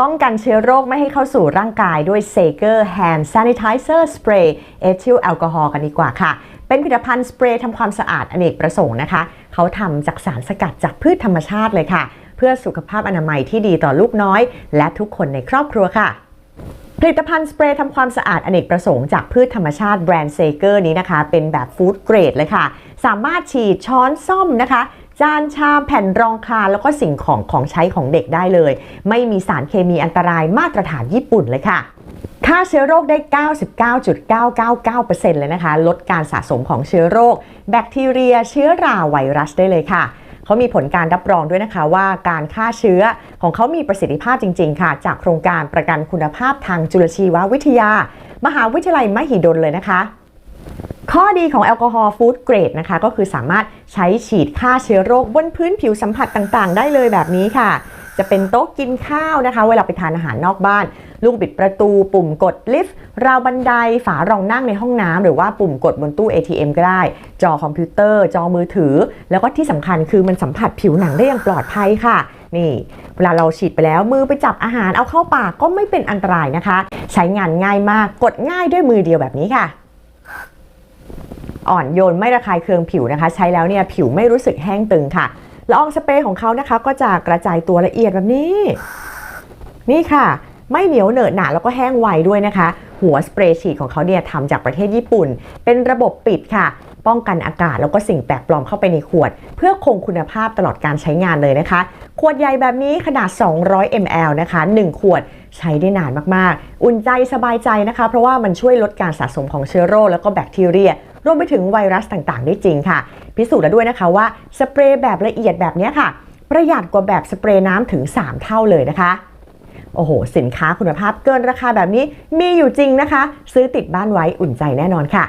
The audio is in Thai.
ป้องกันเชื้อโรคไม่ให้เข้าสู่ร่างกายด้วย s a g e r Hand Sanitizer Spray เอทิลแอลกอฮอล์กันดีกว่าค่ะ เป็นผลิตภัณฑ์สเปรย์ทำความสะอาดอเนกประสงค์นะคะ เขาทำจากสารสกัดจากพืชธรรมชาติเลยค่ะ เพื่อสุขภาพอนามัยที่ดีต่อลูกน้อย และทุกคนในครอบครัวค่ะผลิตภัณฑ์สเปรย์ทำความสะอาดอเนกประสงค์จากพืชธรรมชาติแบรนด์เซเกอร์นี้นะคะ เป็นแบบฟู้ดเกรดเลยค่ะ สามารถฉีดช้อนซ่อมนะคะ จานชามแผ่นรองคาแล้วก็สิ่งของของใช้ของเด็กได้เลย ไม่มีสารเคมีอันตรายมาตรฐานญี่ปุ่นเลยค่ะฆ่าเชื้อโรคได้ 99.999%เลยนะคะ ลดการสะสมของเชื้อโรค แบคทีเรีย เชื้อราไวรัสได้เลยค่ะเขามีผลการรับรองด้วยนะคะว่าการฆ่าเชื้อของเขามีประสิทธิภาพจริง ๆ ค่ะ จากโครงการประกันคุณภาพทางจุลชีววิทยา มหาวิทยาลัยมหิดลเลยนะคะ ข้อดีของแอลกอฮอล์ฟู้ดเกรดนะคะ ก็คือสามารถใช้ฉีดฆ่าเชื้อโรคบนพื้นผิวสัมผัสต่างๆ ได้เลยแบบนี้ค่ะ จะเป็นโต๊ะกินข้าวนะคะ เวลาไปทานอาหารนอกบ้าน ลูกบิดประตู ปุ่มกดลิฟต์ราวบันไดฝารองนั่งในห้องน้ำหรือว่าปุ่มกดบนตู้ ATM ก็ได้ จอคอมพิวเตอร์ จอมือถือ แล้วก็ที่สำคัญคือมันสัมผัสผิวหนังได้อย่างปลอดภัยค่ะนี่เวลาเราฉีดไปแล้วมือไปจับอาหารเอาเข้าปากก็ไม่เป็นอันตรายนะคะ ใช้งานง่ายมากกดง่ายด้วยมือเดียวแบบนี้ค่ะ อ่อนโยนไม่ระคายเคืองผิวนะคะ ใช้แล้วเนี่ยผิวไม่รู้สึกแห้งตึงค่ะละอองสเปรย์ของเขานะคะ ก็จะกระจายตัวละเอียดแบบนี้ นี่ค่ะ ไม่เหนียวเหนอะหนะแล้วก็แห้งไวด้วยนะคะ หัวสเปรย์ฉีดของเขาเนี่ยทำจากประเทศญี่ปุ่น เป็นระบบปิดค่ะ ป้องกันอากาศแล้วก็สิ่งแปลกปลอมเข้าไปในขวด เพื่อคงคุณภาพตลอดการใช้งานเลยนะคะ ขวดใหญ่แบบนี้ขนาด 200 ml นะคะ 1 ขวดใช้ได้นานมาก ๆ อุ่นใจสบายใจนะคะ เพราะว่ามันช่วยลดการสะสมของเชื้อโรคแล้วก็แบคทีเรีย รวมไปถึงไวรัสต่างๆ ได้จริงค่ะ พิสูจน์แล้วด้วยนะคะว่าสเปรย์แบบละเอียดแบบนี้ค่ะ ประหยัดกว่าแบบสเปรย์น้ำถึง 3 เท่าเลยนะคะโอ้โห สินค้าคุณภาพเกินราคาแบบนี้มีอยู่จริงนะคะ ซื้อติดบ้านไว้อุ่นใจแน่นอนค่ะ